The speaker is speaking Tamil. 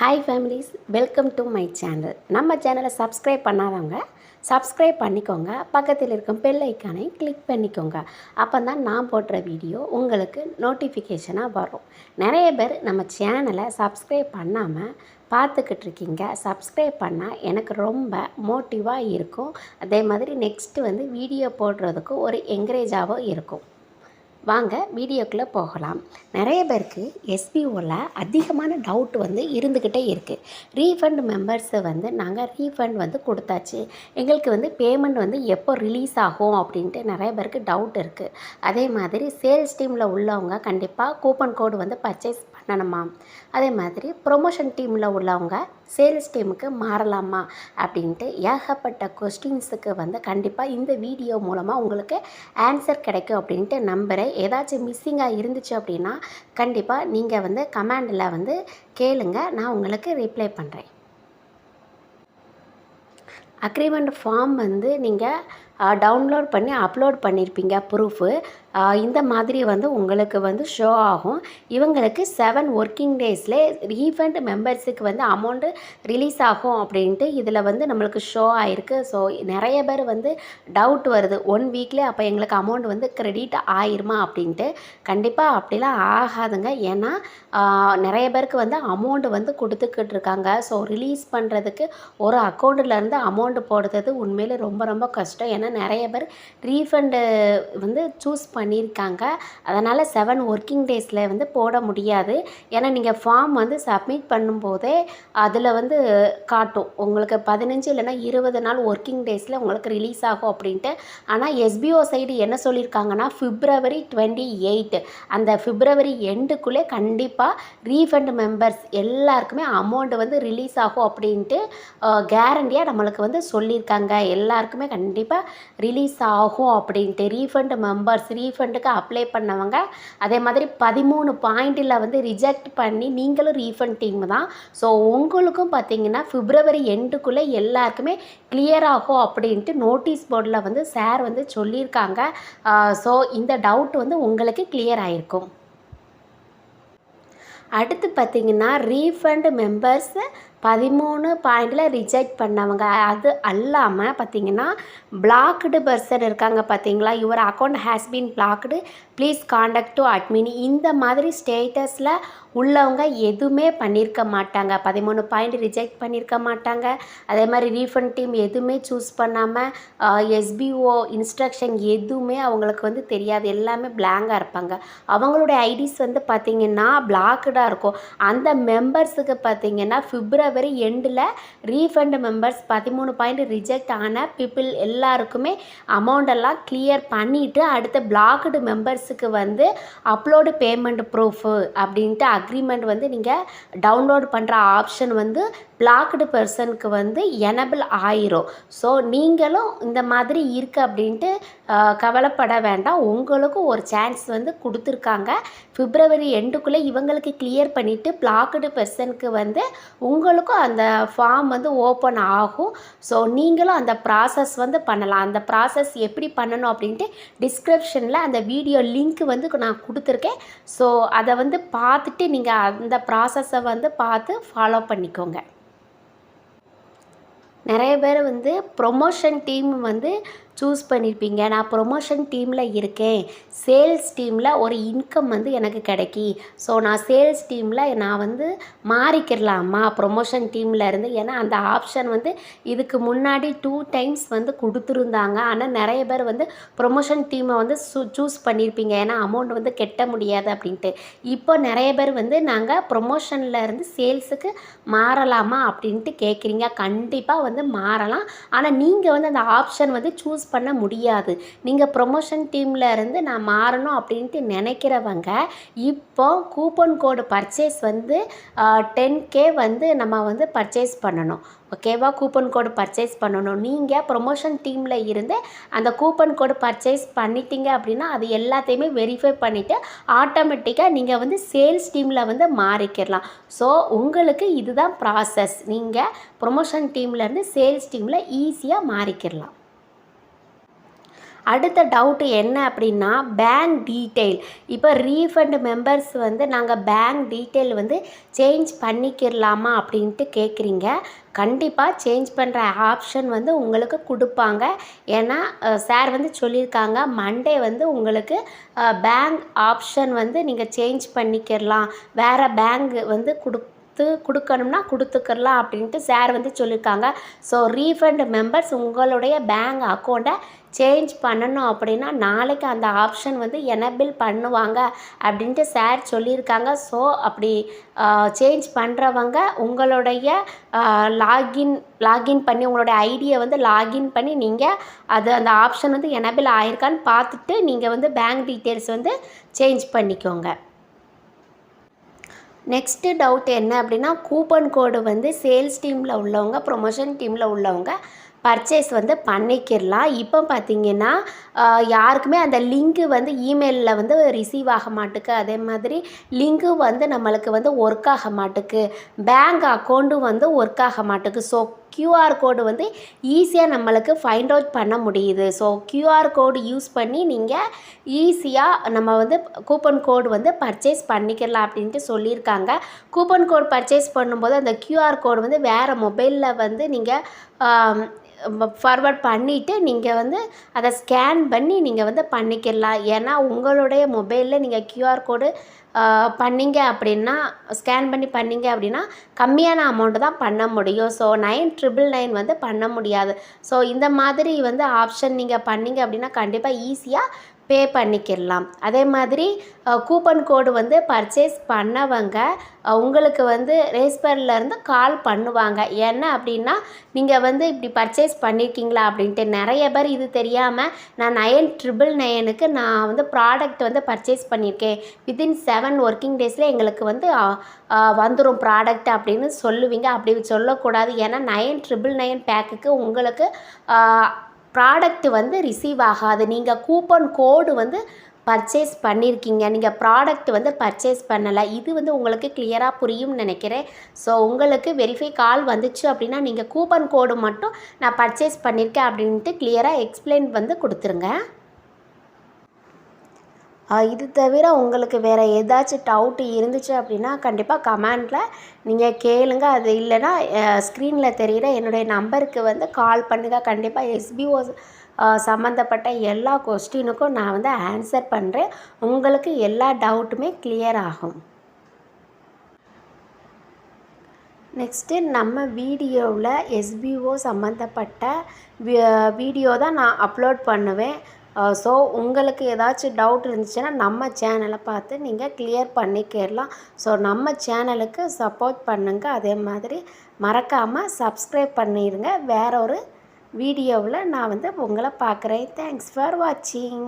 Hi families welcome to my channel நம்ம சேனலை சப்ஸ்கிரைப் பண்ணாதவங்க சப்ஸ்கிரைப் பண்ணிக்கோங்க. பக்கத்தில் இருக்கும் பெல் ஐக்கானை கிளிக் பண்ணிக்கோங்க. அப்போ தான் நான் போடுற வீடியோ உங்களுக்கு நோட்டிஃபிகேஷனாக வரும். நிறைய பேர் நம்ம சேனலை சப்ஸ்கிரைப் பண்ணாமல் பார்த்துக்கிட்டு இருக்கீங்க. சப்ஸ்கிரைப் பண்ணால் எனக்கு ரொம்ப மோட்டிவாக இருக்கும். அதே மாதிரி நெக்ஸ்ட்டு வந்து வீடியோ போடுறதுக்கு ஒரு என்கரேஜாகவும் இருக்கும். வாங்க வீடியோக்குள்ளே போகலாம். நிறைய பேருக்கு எஸ்பிஓவில் அதிகமான டவுட் வந்து இருந்துக்கிட்டே இருக்குது ரீஃபண்ட் மெம்பர்ஸை வந்து நாங்கள் ரீஃபண்ட் வந்து கொடுத்தாச்சு. எங்களுக்கு வந்து பேமெண்ட் வந்து எப்போ ரிலீஸ் ஆகும் அப்படின்ட்டு நிறைய பேருக்கு டவுட் இருக்குது அதே மாதிரி சேல்ஸ் டீமில் உள்ளவங்க கண்டிப்பாக கூப்பன் கோடு வந்து பர்ச்சேஸ் பண்ணணுமா அதே மாதிரி ப்ரொமோஷன் டீமில் உள்ளவங்க சேல்ஸ் டீமுக்கு மாறலாமா? அப்படின்ட்டு ஏகப்பட்ட கொஸ்டின்ஸுக்கு வந்து கண்டிப்பாக இந்த வீடியோ மூலமாக உங்களுக்கு ஆன்சர் கிடைக்கும் அப்படின்ட்டு நம்புகிறேன் ஏதாச்சும் மிஸ்ஸிங்காக இருந்துச்சு அப்படின்னா கண்டிப்பாக நீங்கள் வந்து கமெண்டில் வந்து கேளுங்க. நான் உங்களுக்கு ரிப்ளை பண்ணுறேன் அக்ரிமெண்ட் ஃபார்ம் வந்து நீங்கள் டவுன்லோட் பண்ணி அப்லோட் பண்ணியிருப்பீங்க ப்ரூஃபு இந்த மாதிரி வந்து உங்களுக்கு வந்து ஷோ ஆகும். இவங்களுக்கு செவன் ஒர்க்கிங் டேஸில் ரீஃபண்ட் மெம்பர்ஸுக்கு வந்து அமௌண்ட்டு ரிலீஸ் ஆகும் அப்படின்ட்டு இதில் வந்து நம்மளுக்கு ஷோ ஆகிருக்கு ஸோ நிறைய பேர் வந்து டவுட் வருது. ஒன் வீக்லேயே அப்போ எங்களுக்கு அமௌண்ட் வந்து கிரெடிட் ஆயிருமா அப்படின்ட்டு. கண்டிப்பாக அப்படிலாம் ஆகாதுங்க. ஏன்னா நிறைய பேருக்கு வந்து அமௌண்ட் வந்து கொடுத்துக்கிட்டு இருக்காங்க. ஸோ ரிலீஸ் பண்ணுறதுக்கு ஒரு அக்கௌண்ட்டிலேருந்து அமௌண்ட் போடுறது உண்மையிலே ரொம்ப ரொம்ப கஷ்டம். ஏன்னா நிறைய பேர் ரீஃபண்டு வந்து சூஸ் பண்ணியிருக்காங்க. அதனால் செவன் ஒர்க்கிங் டேஸில் வந்து போட முடியாது. ஏன்னா நீங்கள் ஃபார்ம் வந்து சப்மிட் பண்ணும்போதே அதில் வந்து காட்டும். உங்களுக்கு பதினஞ்சு இல்லைன்னா இருபது நாள் ஒர்க்கிங் டேஸில் உங்களுக்கு ரிலீஸ் ஆகும் அப்படின்ட்டு. ஆனால் எஸ்பிஓ சைடு என்ன சொல்லியிருக்காங்கன்னா ஃபிப்ரவரி டுவெண்ட்டி எயிட் அந்த ஃபிப்ரவரி எண்டுக்குள்ளே கண்டிப்பாக ரீஃபண்ட் மெம்பர்ஸ் எல்லாருக்குமே அமௌண்ட் வந்து ரிலீஸ் ஆகும் அப்படின்ட்டு கேரண்டியாக நம்மளுக்கு வந்து சொல்லியிருக்காங்க. எல்லாருக்குமே கண்டிப்பாக ரிலீஸ் ஆகும் அப்படின்ட்டு. ரீஃபண்ட் மெம்பர்ஸ் ரீஃபண்டுக்கு அப்ளை பண்ணவங்க அதே மாதிரி பதிமூணு பாயிண்டில் வந்து ரிஜெக்ட் பண்ணி நீங்களும் ரீஃபண்ட் டீம் தான். ஸோ உங்களுக்கும் பார்த்தீங்கன்னா பிப்ரவரி எண்டுக்குள்ளே எல்லாருக்குமே கிளியர் ஆகும் அப்படின்ட்டு நோட்டீஸ் போர்டில் வந்து சார் வந்து சொல்லியிருக்காங்க. ஸோ இந்த டவுட் வந்து உங்களுக்கு கிளியர் ஆகிருக்கும் அடுத்து பார்த்திங்கன்னா ரீஃபண்ட் மெம்பர்ஸ் பதிமூணு பாயிண்டில் ரிஜெக்ட் பண்ணவங்க. அது அல்லாமல் பார்த்தீங்கன்னா பிளாக்டு பர்சன் இருக்காங்க பார்த்தீங்களா your account has been blocked please contact to admin இந்த மாதிரி ஸ்டேட்டஸில் உள்ளவங்க எதுவுமே பண்ணியிருக்க மாட்டாங்க. பதிமூணு பாயிண்ட் ரிஜெக்ட் பண்ணியிருக்க மாட்டாங்க. அதே மாதிரி ரீஃபண்ட் டீம் எதுவுமே சூஸ் பண்ணாமல் எஸ்பிஓ இன்ஸ்ட்ரக்ஷன் எதுவுமே அவங்களுக்கு வந்து தெரியாது. எல்லாமே பிளாங்காக இருப்பாங்க. அவங்களுடைய ஐடிஸ் வந்து பார்த்திங்கன்னா பிளாக்டாக இருக்கும். அந்த மெம்பர்ஸுக்கு பார்த்திங்கன்னா ஃபிப்ரவரி எண்டில் ரீஃபண்ட் மெம்பர்ஸ் பதிமூணு பாயிண்ட் ரிஜெக்ட் ஆன பீப்புள் எல்லாருக்குமே அமௌண்டெல்லாம் கிளியர் பண்ணிவிட்டு அடுத்த பிளாக்டு மெம்பர்ஸுக்கு வந்து அப்லோடு பேமெண்ட் ப்ரூஃபு அப்படின்ட்டு அக்ரிமெண்ட் வந்து நீங்கள் டவுன்லோட் பண்ணுற ஆப்ஷன் வந்து பிளாக்டு பர்சனுக்கு வந்து எனபிள் ஆயிரும். ஸோ நீங்களும் இந்த மாதிரி இருக்குது அப்படின்ட்டு கவலைப்பட வேண்டாம். உங்களுக்கும் ஒரு சான்ஸ் வந்து கொடுத்துருக்காங்க. பிப்ரவரி எண்டுக்குள்ளே இவங்களுக்கு கிளியர் பண்ணிவிட்டு பிளாக்டு பர்சனுக்கு வந்து உங்களுக்கும் அந்த ஃபார்ம் வந்து ஓப்பன் ஆகும். ஸோ நீங்களும் அந்த ப்ராசஸ் வந்து பண்ணலாம். அந்த ப்ராசஸ் எப்படி பண்ணணும் அப்படின்ட்டு டிஸ்கிரிப்ஷனில் அந்த வீடியோ லிங்க் வந்து நான் கொடுத்துருக்கேன். ஸோ அதை வந்து பார்த்துட்டு நீங்கள் அந்த ப்ராசஸை வந்து பார்த்து ஃபாலோ பண்ணிக்கோங்க. நிறைய பேர் வந்து ப்ரொமோஷன் டீம் வந்து சூஸ் பண்ணியிருப்பீங்க நான் ப்ரொமோஷன் டீமில் இருக்கேன். சேல்ஸ் டீமில் ஒரு இன்கம் வந்து எனக்கு கிடைக்கி ஸோ நான் சேல்ஸ் டீமில் நான் வந்து மாறிக்கிடலாமா ப்ரொமோஷன் டீமில் இருந்து. ஏன்னா அந்த ஆப்ஷன் வந்து இதுக்கு முன்னாடி டூ டைம்ஸ் வந்து கொடுத்துருந்தாங்க. ஆனால் நிறைய பேர் வந்து ப்ரொமோஷன் டீமை வந்து சூஸ் பண்ணியிருப்பீங்க ஏன்னா அமௌண்ட் வந்து கெட்ட முடியாது அப்படின்ட்டு. இப்போ நிறைய பேர் வந்து நாங்கள் ப்ரொமோஷனில் இருந்து சேல்ஸுக்கு மாறலாமா அப்படின்ட்டு கேட்குறீங்க கண்டிப்பாக வந்து மாறலாம். ஆனால் நீங்கள் வந்து அந்த ஆப்ஷன் வந்து சூஸ் பண்ண முடியாது. நீங்கள் ப்ரொமோஷன் டீமில் இருந்து நான் மாறணும் அப்படின்ட்டு நினைக்கிறவங்க இப்போ கூப்பன் கோடு பர்ச்சேஸ் வந்து டென் கே வந்து நம்ம வந்து பர்ச்சேஸ் பண்ணணும். ஓகேவா கூப்பன் கோடு பர்ச்சேஸ் பண்ணணும். நீங்கள் ப்ரொமோஷன் டீமில் இருந்து அந்த கூப்பன் கோடு பர்ச்சேஸ் பண்ணிட்டீங்க அப்படின்னா அது எல்லாத்தையுமே வெரிஃபை பண்ணிவிட்டு ஆட்டோமேட்டிக்காக நீங்கள் வந்து சேல்ஸ் டீமில் வந்து மாறிக்கிடலாம். ஸோ உங்களுக்கு இதுதான் ப்ராசஸ் நீங்கள் ப்ரொமோஷன் டீம்லேருந்து சேல்ஸ் டீமில் ஈஸியாக மாறிக்கிடலாம். அடுத்த டவுட்டு என்ன அப்படின்னா பேங்க் டீட்டெயில் இப்போ ரீஃபண்ட் மெம்பர்ஸ் வந்து நாங்கள் பேங்க் டீட்டெயில் வந்து சேஞ்ச் பண்ணிக்கிறலாமா அப்படின்ட்டு கேட்குறீங்க. கண்டிப்பாக சேஞ்ச் பண்ணுற ஆப்ஷன் வந்து உங்களுக்கு கொடுப்பாங்க. ஏன்னா சார் வந்து சொல்லியிருக்காங்க மண்டே வந்து உங்களுக்கு பேங்க் ஆப்ஷன் வந்து நீங்கள் சேஞ்ச் பண்ணிக்கிறலாம் வேறு பேங்க் வந்து கொடுத்து கொடுக்கணும்னா கொடுத்துக்கிறலாம் அப்படின்ட்டு சார் வந்து சொல்லியிருக்காங்க. ஸோ ரீஃபண்ட் மெம்பர்ஸ் உங்களுடைய பேங்க் அக்கௌண்ட்டை சேஞ்ச் பண்ணணும் அப்படின்னா நாளைக்கு அந்த ஆப்ஷன் வந்து எனபிள் பண்ணுவாங்க அப்படின்ட்டு சார் சொல்லியிருக்காங்க. ஸோ அப்படி சேஞ்ச் பண்ணுறவங்க உங்களுடைய லாகின் லாகின் பண்ணி உங்களுடைய ஐடியை வந்து லாகின் பண்ணி நீங்கள் அது அந்த ஆப்ஷன் வந்து எனபிள் ஆயிருக்கான்னு பார்த்துட்டு நீங்கள் வந்து பேங்க் டீட்டெயில்ஸ் வந்து சேஞ்ச் பண்ணிக்கோங்க. நெக்ஸ்ட்டு டவுட் என்ன அப்படின்னா கூப்பன் கோடு வந்து சேல்ஸ் டீமில் உள்ளவங்க ப்ரொமோஷன் டீமில் உள்ளவங்க பர்ச்சேஸ் வந்து பண்ணிக்கிடலாம். இப்போ பார்த்தீங்கன்னா யாருக்குமே அந்த லிங்க்கு வந்து இமெயிலில் வந்து ரிசீவ் ஆக மாட்டுக்கு. அதே மாதிரி லிங்க்கு வந்து நம்மளுக்கு வந்து ஒர்க் ஆக மாட்டுக்கு. பேங்க் அக்கௌண்ட்டும் வந்து ஒர்க் ஆக மாட்டுக்கு. ஸோ க்யூஆர் கோடு வந்து ஈஸியாக நம்மளுக்கு ஃபைண்ட் அவுட் பண்ண முடியுது. ஸோ க்யூஆர் கோடு யூஸ் பண்ணி நீங்கள் ஈஸியாக நம்ம வந்து கூப்பன் கோடு வந்து பர்ச்சேஸ் பண்ணிக்கலாம் அப்படின்ட்டு சொல்லியிருக்காங்க. கூப்பன் கோட் பர்ச்சேஸ் பண்ணும்போது அந்த க்யூஆர் கோடு வந்து வேறு மொபைலில் வந்து நீங்கள் ஃபார்வர்ட் பண்ணிவிட்டு நீங்கள் வந்து அதை ஸ்கேன் பண்ணி நீங்கள் வந்து பண்ணிக்கிடலாம். ஏன்னா உங்களுடைய மொபைலில் நீங்கள் க்யூஆர் கோடு பண்ணிங்க அப்படின்னா ஸ்கேன் பண்ணி பண்ணிங்க அப்படின்னா கம்மியான அமௌண்ட்டு தான் பண்ண முடியும். ஸோ நைன் ட்ரிபிள் நைன் வந்து பண்ண முடியாது. ஸோ இந்த மாதிரி வந்து ஆப்ஷன் நீங்கள் பண்ணிங்க அப்படின்னா கண்டிப்பாக ஈஸியாக பே பண்ணிக்கிடலாம். அதே மாதிரி கூப்பன் கோடு வந்து பர்ச்சேஸ் பண்ணவங்க உங்களுக்கு வந்து ரேஸ்பர்லேருந்து கால் பண்ணுவாங்க. என்ன அப்படின்னா நீங்கள் வந்து இப்படி பர்ச்சேஸ் பண்ணியிருக்கீங்களா அப்படின்ட்டு நிறைய பேர் இது தெரியாமல் நான் நயன் ட்ரிபிள் நயனுக்கு நான் வந்து ப்ராடக்ட் வந்து பர்ச்சேஸ் பண்ணியிருக்கேன். வித்தின் செவன் ஒர்க்கிங் டேஸில் எங்களுக்கு வந்து வந்துடும் ப்ராடக்ட் அப்படின்னு சொல்லுவீங்க. அப்படி சொல்லக்கூடாது. ஏன்னா நயன் ட்ரிபிள் நயன் பேக்குக்கு உங்களுக்கு ப்ராடக்ட் வந்து ரிசீவ் ஆகாது. நீங்கள் கூப்பன் கோடு வந்து பர்ச்சேஸ் பண்ணியிருக்கீங்க நீங்கள் ப்ராடக்ட் வந்து பர்ச்சேஸ் பண்ணலை. இது வந்து உங்களுக்கு கிளியராக புரியும்னு நினைக்கிறேன். ஸோ உங்களுக்கு வெரிஃபை கால் வந்துச்சு அப்படின்னா நீங்கள் கூப்பன் கோடு மட்டும் நான் பர்ச்சேஸ் பண்ணியிருக்கேன் அப்படின்ட்டு கிளியராக எக்ஸ்பிளைன் வந்து கொடுத்துருங்க. இது தவிர உங்களுக்கு வேறு ஏதாச்சும் டவுட்டு இருந்துச்சு அப்படின்னா கண்டிப்பாக கமெண்டில் நீங்கள் கேளுங்க. அது இல்லைன்னா ஸ்க்ரீனில் தெரிகிற என்னுடைய நம்பருக்கு வந்து கால் பண்ணுங்கள் கண்டிப்பாக எஸ்பிஓ சம்மந்தப்பட்ட எல்லா கொஸ்டினுக்கும் நான் வந்து ஆன்சர் பண்ணுறேன் உங்களுக்கு எல்லா டவுட்டுமே கிளியர் ஆகும். நெக்ஸ்ட்டு நம்ம வீடியோவில் எஸ்பிஓ சம்மந்தப்பட்ட வீடியோ தான் நான் அப்லோட் பண்ணுவேன். ஸோ உங்களுக்கு ஏதாச்சும் டவுட் இருந்துச்சுன்னா நம்ம சேனலை பார்த்து நீங்கள் கிளியர் பண்ணிக்கிறலாம் ஸோ நம்ம சேனலுக்கு சப்போர்ட் பண்ணுங்கள் அதே மாதிரி மறக்காமல் சப்ஸ்கிரைப் பண்ணிடுங்க வேற ஒரு வீடியோவில் நான் வந்து உங்களை பார்க்குறேன். தேங்க்ஸ் ஃபார் வாட்சிங்